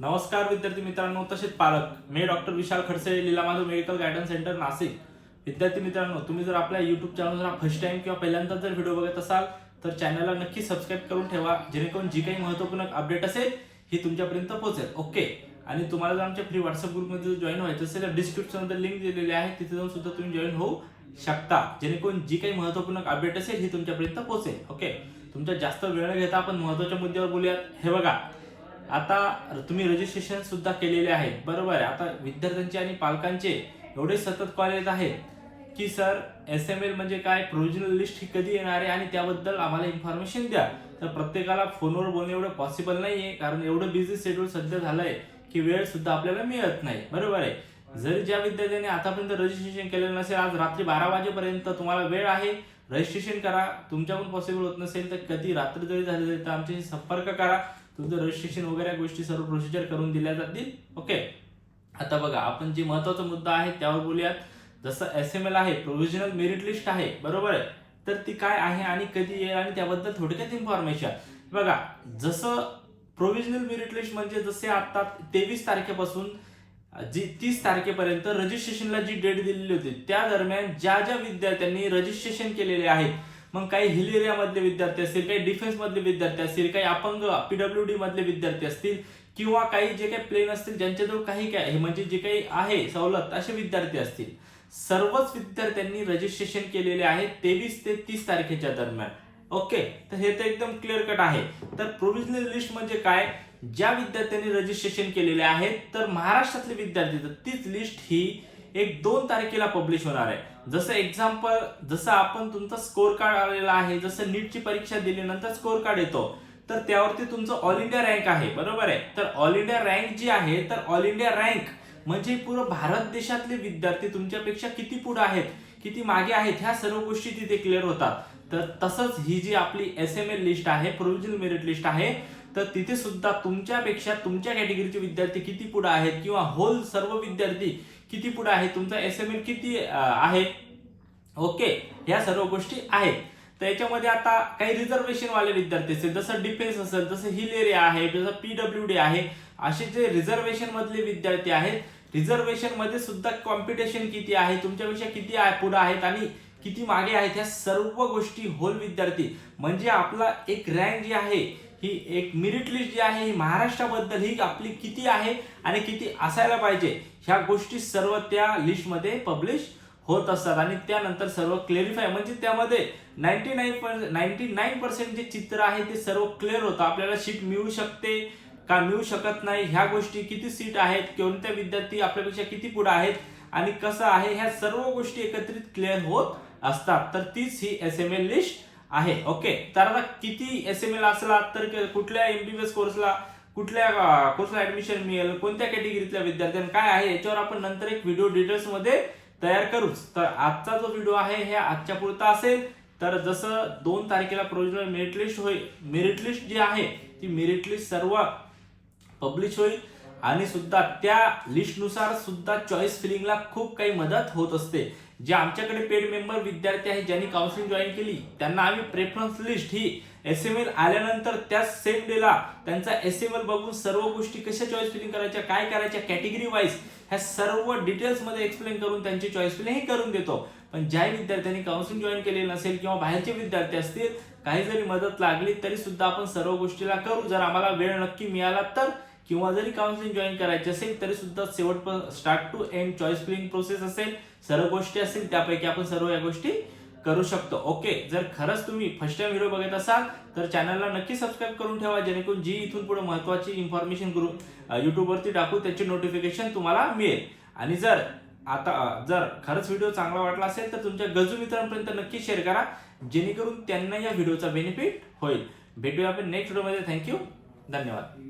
नमस्कार विद्यार्थी मित्रांनो तसेच पालक मी doctor Vishal Khadse Leelamadhav medical guidance centre Nashik. विद्यार्थी मित्रांनो तुम्ही जर आपल्या युट्यूब चॅनलला फर्स्ट टाइम किंवा पहिल्यांदा जर व्हिडिओ बघत असाल तर चॅनलला नक्की सबस्क्राईब करून ठेवा जेणेकरून जी काही महत्त्वपूर्ण अपडेट असेल ही तुमच्यापर्यंत पोहोचेल. ओके आणि तुम्हाला जर आमच्या फ्री व्हॉट्सअप ग्रुपमध्ये जॉईन व्हायचं असेल तर डिस्क्रिप्शनमध्ये लिंक दिलेली आहे तिथे जाऊन सुद्धा तुम्ही जॉईन होऊ शकता. जेणेकरून जी काही महत्त्वपूर्ण अपडेट असेल ही तुमच्यापर्यंत पोहोचेल. ओके तुमच्या जास्त वेळ न घेता आपण महत्त्वाच्या मुद्द्यावर बोलूयात. हे बघा आता तुम्ही रजिस्ट्रेशन सुद्धा केलेले आहेत. बरोबर आहे. आता विद्यार्थ्यांचे आणि पालकांचे एवढे सतत कॉल येत आहेत की सर एस एम एल म्हणजे काय? प्रोविजनल लिस्ट ही कधी येणार आहे? आणि त्याबद्दल आम्हाला इन्फॉर्मेशन द्या. तर प्रत्येकाला फोनवर बोलणं एवढं पॉसिबल नाही आहे कारण एवढं बिझी शेड्यूल सध्या झालं आहे की वेळ सुद्धा आपल्याला मिळत नाही. बरोबर आहे. जरी ज्या विद्यार्थ्यांनी आतापर्यंत रजिस्ट्रेशन केलेलं नसेल आज रात्री बारा वाजेपर्यंत तुम्हाला वेळ आहे रजिस्ट्रेशन करा. तुमच्याकडून पॉसिबल होत नसेल तर कधी? रात्री जरी झाली तर आमच्याशी संपर्क करा. तुमचं रजिस्ट्रेशन वगैरे गोष्टी सर्व प्रोसिजर करून दिल्या जातील ओके आता बघा आपण जे महत्त्वाचा मुद्दा आहे त्यावर बोलूयात. जसं एस एम एल आहे प्रोव्हिजनल मेरिट लिस्ट आहे बरोबर आहे? तर ती काय आहे आणि कधी येईल आणि त्याबद्दल थोडक्यात इन्फॉर्मेशन बघा जसं प्रोव्हिजनल मेरिट लिस्ट म्हणजे जसे आता तेवीस तारखेपासून जी तीस तारखेपर्यंत रजिस्ट्रेशनला जी डेट दिलेली होती त्या दरम्यान ज्या ज्या विद्यार्थ्यांनी रजिस्ट्रेशन केलेले आहेत मग काही हिल एरिया मधले विद्यार्थी असतील काही डिफेन्स मधले विद्यार्थी असतील काही अपंग पीडब्ल्यू डी मधले विद्यार्थी असतील किंवा काही जे काही प्लेन असतील ज्यांच्याजवळ काही काय म्हणजे जे काही आहे सवलत असे विद्यार्थी असतील. सर्वच विद्यार्थ्यांनी रजिस्ट्रेशन केलेले आहे तेवीस ते तीस तारखेच्या दरम्यान. ओके तर हे तर एकदम क्लिअर कट आहे. तर प्रोव्हिजनल लिस्ट म्हणजे काय? ज्या विद्यार्थ्यांनी रजिस्ट्रेशन केलेले आहेत तर महाराष्ट्रातले विद्यार्थी तर तीच लिस्ट ही एक दोन तारखेला पब्लिश होणार आहे. जसं एक्झाम्पल जसं आपण तुमचा स्कोर कार्ड आलेला आहे जसं नीटची परीक्षा दिल्यानंतर स्कोर कार्ड येतो तर त्यावरती तुमचं ऑल इंडिया रँक आहे बरोबर आहे? तर ऑल इंडिया रँक जी आहे तर ऑल इंडिया रँक म्हणजे पूर्ण भारत देशातले विद्यार्थी तुमच्यापेक्षा किती पुढे आहेत किती मागे आहेत ह्या सर्व गोष्टी तिथे क्लिअर होतात. तर तसंच ही जी आपली एस एम एल लिस्ट आहे प्रोव्हिजनल मेरिट लिस्ट आहे तर तिथे सुद्धा तुमच्यापेक्षा तुमच्या कॅटेगरीचे विद्यार्थी किती पुढे आहेत किंवा होल सर्व विद्यार्थी किती पुढे आहे तुमचा एस एम एल किती आहे? ओके ह्या सर्व गोष्टी आहेत. तर याच्यामध्ये आता काही रिझर्वेशन वाले विद्यार्थी असतील जसं डिफेन्स असेल जसं हिल एरिया आहे जसं पीडब्ल्यू डी आहे असे जे रिझर्वेशन मधले विद्यार्थी आहेत रिझर्वेशनमध्ये सुद्धा कॉम्पिटिशन किती आहे तुमच्यापेक्षा किती पुढे आहेत आणि किती मागे आहेत ह्या सर्व गोष्टी होल विद्यार्थी. म्हणजे आपला एक रँक जी आहे ही एक मिरिट लिस्ट जी आहे ही महाराष्ट्राबद्दल ही आपली किती आहे आणि किती असायला पाहिजे ह्या गोष्टी सर्व त्या लिस्टमध्ये पब्लिश होत असतात. आणि त्यानंतर सर्व क्लेरिफाय म्हणजे त्यामध्ये ninety nine ninety nine percent जे चित्र आहे ते सर्व क्लिअर होतं. आपल्याला सीट मिळू शकते का मिळू शकत नाही ह्या गोष्टी किती सीट आहेत कोणत्या विद्यार्थी आपल्यापेक्षा किती पुढे आहेत आणि कसं आहे ह्या सर्व गोष्टी एकत्रित क्लिअर होत असतात. तर तीच ही एस एम एल लिस्ट आहे. ओके तर आता किती एस एम एल असला तर कुठल्या एमबीबीएस कोर्सला कुठल्या कोर्सला ऍडमिशन मिळेल कोणत्या कॅटेगरीतल्या विद्यार्थ्यांना काय आहे याच्यावर आपण नंतर एक व्हिडिओ डिटेल्समध्ये तयार करूच. तर आजचा जो व्हिडिओ आहे हे आजच्या पुरता असेल. तर जसं दोन तारखेला प्रोविजनल मेरिट लिस्ट होईल मेरिट लिस्ट जी आहे ती मेरिट लिस्ट सर्व पब्लिश होईल. आणि सुद्धा त्या लिस्टनुसार सुद्धा चॉईस फिलिंगला खूप काही मदत होत असते. जे आमच्याकडे पेड मेंबर विद्यार्थी आहेत ज्यांनी काउन्सिलिंग जॉईन केली त्यांना आम्ही प्रेफरन्स लिस्ट ही एस एम एल आल्यानंतर त्या सेम डेला त्यांचा एस एम एल बघून सर्व गोष्टी कशा चॉईस फिलिंग करायच्या काय करायच्या कॅटेगरी वाईज ह्या सर्व डिटेल्समध्ये एक्सप्लेन करून त्यांची चॉईस फिलिंग हे करून देतो. पण ज्या विद्यार्थ्यांनी काउन्सिलिंग जॉईन केलेलं नसेल किंवा बाहेरचे विद्यार्थी असतील काही जरी मदत लागली तरी सुद्धा आपण सर्व गोष्टीला करू. जर आम्हाला वेळ नक्की मिळाला तर किंवा जरी काउन्सिलिंग जॉईन करायची असेल तरी सुद्धा शेवट start to end choice filling process असेल सर्व गोष्टी असतील त्यापैकी आपण सर्व या गोष्टी करू शकतो. ओके जर खरंच तुम्ही फर्स्ट टाइम व्हिडिओ बघत असाल तर चॅनलला नक्की सबस्क्राईब करून ठेवा जेणेकरून जी इथून पुढे महत्वाची इन्फॉर्मेशन करू युट्यूबवरती टाकू त्याचे नोटिफिकेशन तुम्हाला मिळेल. आणि जर आता जर खरंच व्हिडिओ चांगला वाटला असेल तर तुमच्या गजू मित्रांपर्यंत नक्की शेअर करा जेणेकरून त्यांना या व्हिडिओचा बेनिफिट होईल. भेटूया आपण नेक्स्ट व्हिडिओमध्ये थँक्यू धन्यवाद.